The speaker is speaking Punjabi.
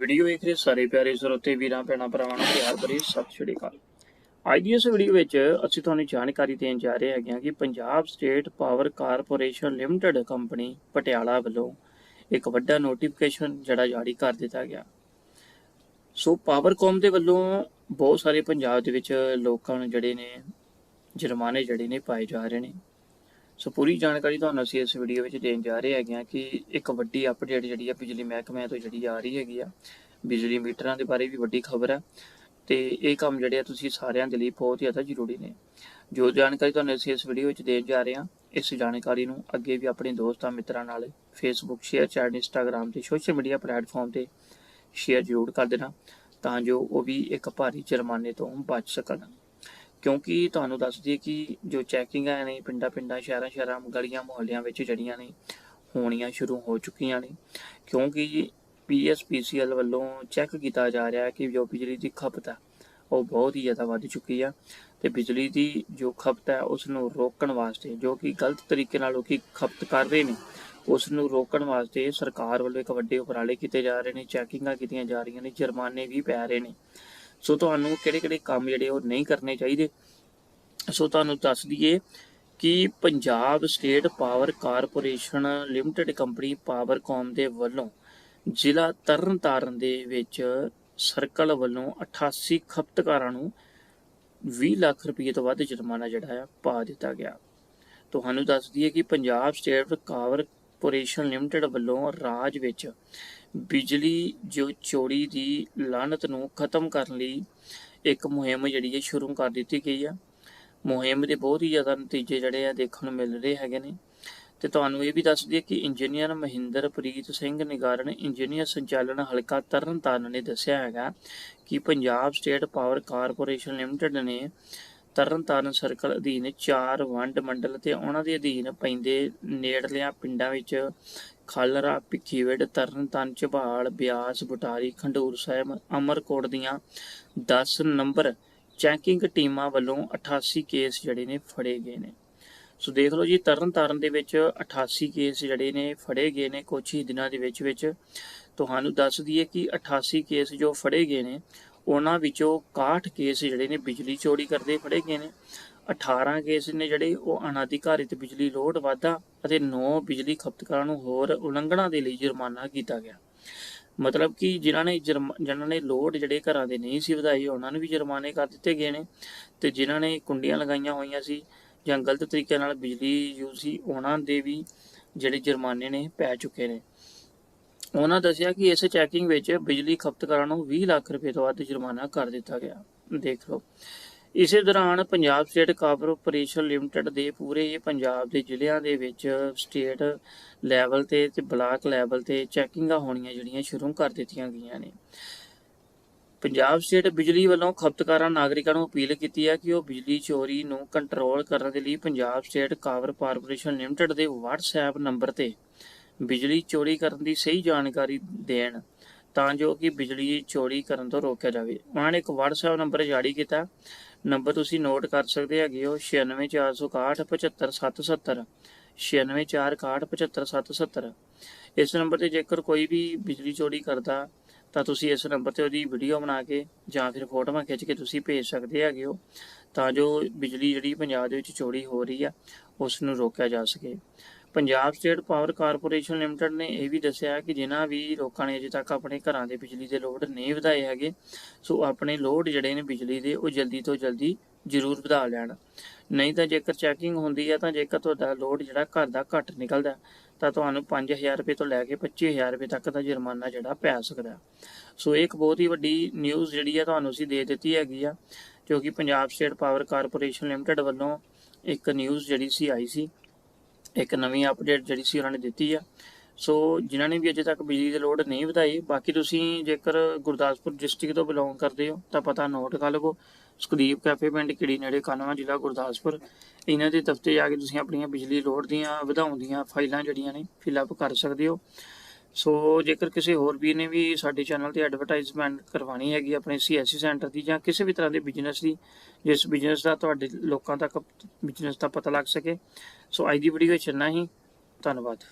ਵੀਡੀਓ ਵੇਖ ਰਹੇ ਸਾਰੇ ਪਿਆਰੇ ਸਰੋਤੇ ਵੀਰਾਂ, ਭੈਣਾਂ, ਭਰਾਵਾਂ ਨੂੰ ਪਿਆਰ ਭਰੀ ਸਤਿ ਸ਼੍ਰੀ ਅਕਾਲ। ਅੱਜ ਦੀ ਇਸ ਵੀਡੀਓ ਵਿੱਚ ਅਸੀਂ ਤੁਹਾਨੂੰ ਜਾਣਕਾਰੀ ਦੇਣ ਜਾ ਰਹੇ ਹੈਗੇ ਹਾਂ ਕਿ Punjab state power corporation limited company Patiala ਵੱਲੋਂ ਇੱਕ ਵੱਡਾ ਨੋਟੀਫਿਕੇਸ਼ਨ ਜਿਹੜਾ ਜਾਰੀ ਕਰ ਦਿੱਤਾ ਗਿਆ। ਸੋ ਪਾਵਰਕੌਮ ਦੇ ਵੱਲੋਂ ਬਹੁਤ ਸਾਰੇ ਪੰਜਾਬ ਦੇ ਵਿੱਚ ਲੋਕਾਂ ਨੂੰ ਜਿਹੜੇ ਨੇ, ਜੁਰਮਾਨੇ ਜਿਹੜੇ ਨੇ ਪਾਏ ਜਾ ਰਹੇ ਨੇ। ਸੋ ਪੂਰੀ ਜਾਣਕਾਰੀ ਤੁਹਾਨੂੰ ਅਸੀਂ ਇਸ ਵੀਡੀਓ ਵਿੱਚ ਦੇਣ ਜਾ ਰਹੇ ਹੈਗੇ ਹਾਂ ਕਿ ਇੱਕ ਵੱਡੀ ਅਪਡੇਟ ਜਿਹੜੀ ਆ ਬਿਜਲੀ ਮਹਿਕਮੇ ਤੋਂ ਜਿਹੜੀ ਆ ਰਹੀ ਹੈਗੀ ਆ, ਬਿਜਲੀ ਮੀਟਰਾਂ ਦੇ ਬਾਰੇ ਵੀ ਵੱਡੀ ਖਬਰ ਹੈ ਤੇ ਇਹ ਕੰਮ ਜਿਹੜੇ ਆ ਤੁਸੀਂ ਸਾਰਿਆਂ ਦੇ ਲਈ ਬਹੁਤ ਜ਼ਿਆਦਾ ਜ਼ਰੂਰੀ ਨੇ। ਜੋ ਜਾਣਕਾਰੀ ਤੁਹਾਨੂੰ ਅਸੀਂ ਇਸ ਵੀਡੀਓ ਵਿੱਚ ਦੇਣ ਜਾ ਰਹੇ ਹਾਂ, ਇਸ ਜਾਣਕਾਰੀ ਨੂੰ ਅੱਗੇ ਵੀ ਆਪਣੇ ਦੋਸਤਾਂ ਮਿੱਤਰਾਂ ਨਾਲ ਫੇਸਬੁੱਕ ਸ਼ੇਅਰ ਚੈਟ ਇੰਸਟਾਗ੍ਰam ਤੇ ਸੋਸ਼ਲ ਮੀਡੀਆ ਪਲੇਟਫਾਰਮ ਤੇ ਸ਼ੇਅਰ ਜ਼ਰੂਰ ਕਰ ਦੇਣਾ ਤਾਂ ਜੋ ਉਹ ਵੀ ਇੱਕ ਭਾਰੀ ਜੁਰਮਾਨੇ ਤੋਂ ਬਚ ਸਕਣ। ਕਿਉਂਕਿ ਤੁਹਾਨੂੰ ਦੱਸ ਦਈਏ ਕਿ ਜੋ ਚੈਕਿੰਗਾਂ ਨੇ ਪਿੰਡਾਂ ਪਿੰਡਾਂ ਸ਼ਹਿਰਾਂ ਸ਼ਹਿਰਾਂ ਗਲੀਆਂ, ਮੁਹੱਲਿਆਂ ਵਿੱਚ ਜੜੀਆਂ ਨੇ, ਹੋਣੀਆਂ ਸ਼ੁਰੂ ਹੋ ਚੁੱਕੀਆਂ ਨੇ। ਕਿਉਂਕਿ ਪੀਐਸਪੀਸੀਐਲ ਵੱਲੋਂ ਚੈੱਕ ਕੀਤਾ ਜਾ ਰਿਹਾ ਹੈ ਕਿ ਜੋ ਬਿਜਲੀ ਦੀ ਖਪਤ ਹੈ, ਉਹ ਬਹੁਤ ਹੀ ਜ਼ਿਆਦਾ ਵੱਧ ਚੁੱਕੀ ਆ ਤੇ ਬਿਜਲੀ ਦੀ ਜੋ ਖਪਤ ਹੈ ਉਸ ਨੂੰ ਰੋਕਣ ਵਾਸਤੇ ਜੋ ਕਿ ਗਲਤ ਤਰੀਕੇ ਨਾਲ ਲੋਕੀ ਖਪਤ ਕਰ ਰਹੇ ਨੇ ਉਸ ਨੂੰ ਰੋਕਣ ਵਾਸਤੇ ਸਰਕਾਰ ਵੱਲੋਂ ਇੱਕ ਵੱਡੇ ਉਪਰਾਲੇ ਕੀਤੇ ਜਾ ਰਹੇ ਨੇ, ਚੈਕਿੰਗਾਂ ਕੀਤੀਆਂ ਜਾ ਰਹੀਆਂ ਨੇ, ਜੁਰਮਾਨੇ ਵੀ ਪੈ ਰਹੇ ਨੇ। ਸੋ ਤੁਹਾਨੂੰ ਕਿਹੜੇ-ਕਿਹੜੇ ਕੰਮ ਜਿਹੜੇ ਉਹ ਨਹੀਂ ਕਰਨੇ ਚਾਹੀਦੇ। ਸੋ ਤੁਹਾਨੂੰ ਦੱਸ ਦਈਏ ਕਿ Punjab state power corporation limited company Powercom ਦੇ ਵੱਲੋਂ ਜ਼ਿਲ੍ਹਾ ਤਰਨਤਾਰਨ ਦੇ ਵਿੱਚ ਸਰਕਲ ਵੱਲੋਂ 88 ਖਪਤਕਾਰਾਂ ਨੂੰ 20 ਲੱਖ ਰੁਪਏ ਤੋਂ ਵੱਧ ਜੁਰਮਾਨਾ ਜਿਹੜਾ ਆ ਪਾ ਦਿੱਤਾ ਗਿਆ। ਤੁਹਾਨੂੰ ਦੱਸ ਦਈਏ ਕਿ Punjab state power corporation limited ਵੱਲੋਂ ਰਾਜ ਵਿੱਚ ਬਿਜਲੀ ਜੋ ਚੋਰੀ ਦੀ ਲਾਨਤ ਨੂੰ ਖਤਮ ਕਰਨ ਲਈ ਇੱਕ ਮੁਹਿੰਮ ਜਿਹੜੀ ਹੈ ਸ਼ੁਰੂ ਕਰ ਦਿੱਤੀ ਗਈ ਆ। ਮੁਹਿੰਮ ਦੇ ਬਹੁਤ ਹੀ ਜ਼ਿਆਦਾ ਨਤੀਜੇ ਜਿਹੜੇ ਆ ਦੇਖਣ ਨੂੰ ਮਿਲ ਰਹੇ ਹੈਗੇ ਨੇ। ਤੇ ਤੁਹਾਨੂੰ ਇਹ ਵੀ ਦੱਸ ਦਈਏ ਕਿ ਇੰਜੀਨੀਅਰ ਮਹਿੰਦਰਪ੍ਰੀਤ ਸਿੰਘ ਨਿਗਾਰਨ ਇੰਜੀਨੀਅਰ ਸੰਚਾਲਨ ਹਲਕਾ ਤਰਨਤਾਰਨ ਨੇ ਦੱਸਿਆ ਹੈਗਾ ਕਿ Punjab state power corporation limited ਨੇ ਤਰਨਤਾਰਨ ਸਰਕਲ ਅਧੀਨ ਚਾਰ ਵੰਡ ਮੰਡਲ ਤੇ ਉਹਨਾਂ ਦੇ ਅਧੀਨ ਪੈਂਦੇ ਨੇੜਲਿਆਂ ਪਿੰਡਾਂ ਵਿੱਚ ਖਾਲਰਾ, ਭਿੱਖੀਵਿੰਡ, ਤਰਨਤਾਰਨ, ਝਬਾਲ, ਬਿਆਸ, ਬਟਾਰੀ, ਖੰਡੂਰ ਸਾਹਿਬ, ਅਮਰਕੋਟ ਦੀਆਂ 10 ਨੰਬਰ ਚੈਕਿੰਗ ਟੀਮਾਂ ਵੱਲੋਂ 88 ਕੇਸ ਜਿਹੜੇ ਨੇ ਫੜੇ ਗਏ ਨੇ। ਸੋ ਦੇਖ ਲਓ ਜੀ, ਤਰਨਤਾਰਨ ਦੇ ਵਿੱਚ 88 ਕੇਸ ਜਿਹੜੇ ਨੇ ਫੜੇ ਗਏ ਨੇ ਕੁਝ ਹੀ ਦਿਨਾਂ ਦੇ ਵਿੱਚ ਵਿੱਚ। ਤੁਹਾਨੂੰ ਦੱਸ ਦਈਏ ਕਿ 88 ਕੇਸ ਜੋ ਫੜੇ ਗਏ ਨੇ ਉਹਨਾਂ ਵਿੱਚੋਂ 61 ਕੇਸ ਜਿਹੜੇ ਨੇ ਬਿਜਲੀ ਚੋਰੀ ਕਰਦੇ ਫੜੇ ਗਏ ਨੇ। 18 ਕੇਸ ਨੇ ਜਿਹੜੇ, ਉਹ ਅਨਾਧਿਕਾਰਿਤ ਬਿਜਲੀ ਲੋਡ, ਵਾਧਾ ਅਤੇ 9 ਬਿਜਲੀ ਖਪਤਕਾਰਾਂ ਨੂੰ ਹੋਰ ਉਲੰਘਣਾ ਦੇ ਲਈ ਜੁਰਮਾਨਾ ਕੀਤਾ ਗਿਆ। ਮਤਲਬ ਕਿ ਜਿਨ੍ਹਾਂ ਨੇ ਜੁਰਮ- ਜਿਨ੍ਹਾਂ ਨੇ ਲੋਡ ਜਿਹੜੇ ਘਰਾਂ ਦੇ ਨਹੀਂ ਸੀ ਵਧਾਈ ਉਹਨਾਂ ਨੂੰ ਵੀ ਜੁਰਮਾਨੇ ਕਰ ਦਿੱਤੇ ਗਏ ਨੇ ਤੇ ਜਿਨ੍ਹਾਂ ਨੇ ਕੁੰਡੀਆਂ ਲਗਾਈਆਂ ਹੋਈਆਂ ਸੀ ਜਾਂ ਗਲਤ ਤਰੀਕੇ ਨਾਲ ਬਿਜਲੀ ਯੂਜ਼ ਸੀ, ਉਹਨਾਂ ਦੇ ਵੀ ਜਿਹੜੇ ਜੁਰਮਾਨੇ ਨੇ ਪੈ ਚੁੱਕੇ ਨੇ। ਉਹਨਾਂ ਦੱਸਿਆ ਕਿ ਇਸ ਚੈਕਿੰਗ ਵਿੱਚ ਬਿਜਲੀ ਖਪਤਕਾਰਾਂ ਨੂੰ 20 ਲੱਖ ਰੁਪਏ ਤੋਂ ਵੱਧ ਜੁਰਮਾਨਾ ਕਰ ਦਿੱਤਾ ਗਿਆ। ਦੇਖ ਲਓ। ਇਸੇ ਦੌਰਾਨ ਪੰਜਾਬ ਸਟੇਟ ਕਾਰਪੋਰੇਸ਼ਨ ਲਿਮਟਿਡ ਦੇ ਪੂਰੇ ਪੰਜਾਬ ਦੇ ਜ਼ਿਲ੍ਹਿਆਂ ਦੇ ਵਿੱਚ ਸਟੇਟ ਲੈਵਲ ਤੇ ਤੇ ਬਲਾਕ ਲੈਵਲ ਤੇ ਚੈਕਿੰਗਾਂ ਹੋਣੀਆਂ ਜਿਹੜੀਆਂ ਸ਼ੁਰੂ ਕਰ ਦਿੱਤੀਆਂ ਗਈਆਂ ਨੇ। ਪੰਜਾਬ ਸਟੇਟ ਬਿਜਲੀ ਵੱਲੋਂ ਖਪਤਕਾਰਾਂ ਨਾਗਰਿਕਾਂ ਨੂੰ ਅਪੀਲ ਕੀਤੀ ਹੈ ਕਿ ਉਹ ਬਿਜਲੀ ਚੋਰੀ ਨੂੰ ਕੰਟਰੋਲ ਕਰਨ ਦੇ ਲਈ Punjab state power corporation limited ਦੇ WhatsApp ਨੰਬਰ ਤੇ ਬਿਜਲੀ ਚੋਰੀ ਕਰਨ ਦੀ ਸਹੀ ਜਾਣਕਾਰੀ ਦੇਣ, ਤਾਂ ਜੋ ਕਿ ਬਿਜਲੀ ਚੋਰੀ ਕਰਨ ਤੋਂ ਰੋਕਿਆ ਜਾਵੇ। ਉਹਨਾਂ ਨੇ ਇੱਕ WhatsApp ਨੰਬਰ ਜਾਰੀ ਕੀਤਾ। ਨੰਬਰ ਤੁਸੀਂ ਨੋਟ ਕਰ ਸਕਦੇ ਹੈਗੇ ਹੋ 9646675770 9646675770 ਇਸ ਨੰਬਰ ਤੇ ਜੇਕਰ ਕੋਈ ਵੀ ਬਿਜਲੀ ਚੋਰੀ ਕਰਦਾ, ਤਾਂ ਤੁਸੀਂ ਇਸ ਨੰਬਰ ਤੇ ਉਹਦੀ ਵੀਡੀਓ ਬਣਾ ਕੇ ਜਾਂ ਫਿਰ ਫੋਟੋਆਂ ਖਿੱਚ ਕੇ ਤੁਸੀਂ ਭੇਜ ਸਕਦੇ ਹੈਗੇ ਹੋ, ਤਾਂ ਜੋ ਬਿਜਲੀ ਜਿਹੜੀ ਪੰਜਾਬ ਦੇ ਵਿੱਚ ਚੋਰੀ ਹੋ ਰਹੀ ਆ, ਉਸ ਨੂੰ ਰੋਕਿਆ ਜਾ ਸਕੇ। Punjab state power corporation limited ਨੇ ਇਹ ਵੀ ਦੱਸਿਆ ਕਿ ਜਿਨ੍ਹਾਂ ਵੀ ਲੋਕਾਂ ਨੇ ਅਜੇ ਤੱਕ ਆਪਣੇ ਘਰਾਂ ਦੇ ਬਿਜਲੀ ਦੇ ਲੋਡ ਨਹੀਂ ਵਧਾਏ ਹੈਗੇ, ਸੋ ਆਪਣੇ ਲੋਡ ਜਿਹੜੇ ਨੇ ਬਿਜਲੀ ਦੇ, ਉਹ ਜਲਦੀ ਤੋਂ ਜਲਦੀ ਜ਼ਰੂਰ ਵਧਾ ਲੈਣ। ਨਹੀਂ ਤਾਂ ਜੇਕਰ ਚੈਕਿੰਗ ਹੁੰਦੀ ਹੈ ਤਾਂ ਜੇਕਰ ਤੁਹਾਡਾ ਲੋਡ ਜਿਹੜਾ ਘਰ ਦਾ ਘੱਟ ਨਿਕਲਦਾ, ਤਾਂ ਤੁਹਾਨੂੰ 5000 ਰੁਪਏ ਤੋਂ ਲੈ ਕੇ 25000 ਰੁਪਏ ਤੱਕ ਦਾ ਜੁਰਮਾਨਾ ਜਿਹੜਾ ਪੈ ਸਕਦਾ। ਸੋ ਇਹ ਇੱਕ ਬਹੁਤ ਹੀ ਵੱਡੀ ਨਿਊਜ਼ ਜਿਹੜੀ ਹੈ ਤੁਹਾਨੂੰ ਅਸੀਂ ਦੇ ਦਿੱਤੀ ਹੈਗੀ ਆ, ਜੋ ਕਿ Punjab state power corporation limited ਵੱਲੋਂ ਇੱਕ ਨਿਊਜ਼ ਜਿਹੜੀ ਸੀ ਆਈ ਸੀ। ਇੱਕ ਨਵੀਂ ਅਪਡੇਟ ਜਿਹੜੀ ਸੀ ਉਹਨਾਂ ਨੇ ਦਿੱਤੀ ਆ। ਸੋ ਜਿਨ੍ਹਾਂ ਨੇ ਵੀ ਅਜੇ ਤੱਕ ਬਿਜਲੀ ਦੇ ਲੋਡ ਨਹੀਂ ਵਧਾਈ, ਬਾਕੀ ਤੁਸੀਂ ਜੇਕਰ ਗੁਰਦਾਸਪੁਰ ਡਿਸਟ੍ਰਿਕਟ ਤੋਂ ਬਿਲੋਂਗ ਕਰਦੇ ਹੋ, ਤਾਂ ਪਤਾ ਨੋਟ ਕਰ ਲਵੋ। ਸੁਖਦੀਪ ਕੈਫੇ ਪਿੰਡ ਕਿੜੀ ਨੇੜੇ ਕਾਨਵਾ ਜ਼ਿਲ੍ਹਾ ਗੁਰਦਾਸਪੁਰ। ਇਹਨਾਂ ਦੇ ਦਫ਼ਤਰ ਜਾ ਕੇ ਤੁਸੀਂ ਆਪਣੀਆਂ ਬਿਜਲੀ ਲੋਡ ਦੀਆਂ, ਵਧਾਉਣ ਦੀਆਂ ਫਾਈਲਾਂ ਜਿਹੜੀਆਂ ਨੇ ਫਿਲ ਅਪ ਕਰ ਸਕਦੇ ਹੋ। ਸੋ ਜੇਕਰ ਕਿਸੇ ਹੋਰ ਵੀ ਨੇ ਵੀ ਸਾਡੇ ਚੈਨਲ ਤੇ ਐਡਵਰਟਾਈਜ਼ਮੈਂਟ ਕਰਵਾਣੀ ਹੈਗੀ, ਆਪਣੇ ਸੀਐਸਸੀ ਸੈਂਟਰ ਦੀ ਜਾਂ ਕਿਸੇ ਵੀ ਤਰ੍ਹਾਂ ਦੇ ਬਿਜ਼ਨਸ ਦੀ, ਜਿਸ ਬਿਜ਼ਨਸ ਦਾ ਤੁਹਾਡੇ ਲੋਕਾਂ ਤੱਕ ਬਿਜ਼ਨਸ ਦਾ ਪਤਾ ਲੱਗ ਸਕੇ। ਸੋ ਅੱਜ ਦੀ ਵੀਡੀਓ ਵਿੱਚ ਇੰਨਾ ਹੀ। ਧੰਨਵਾਦ।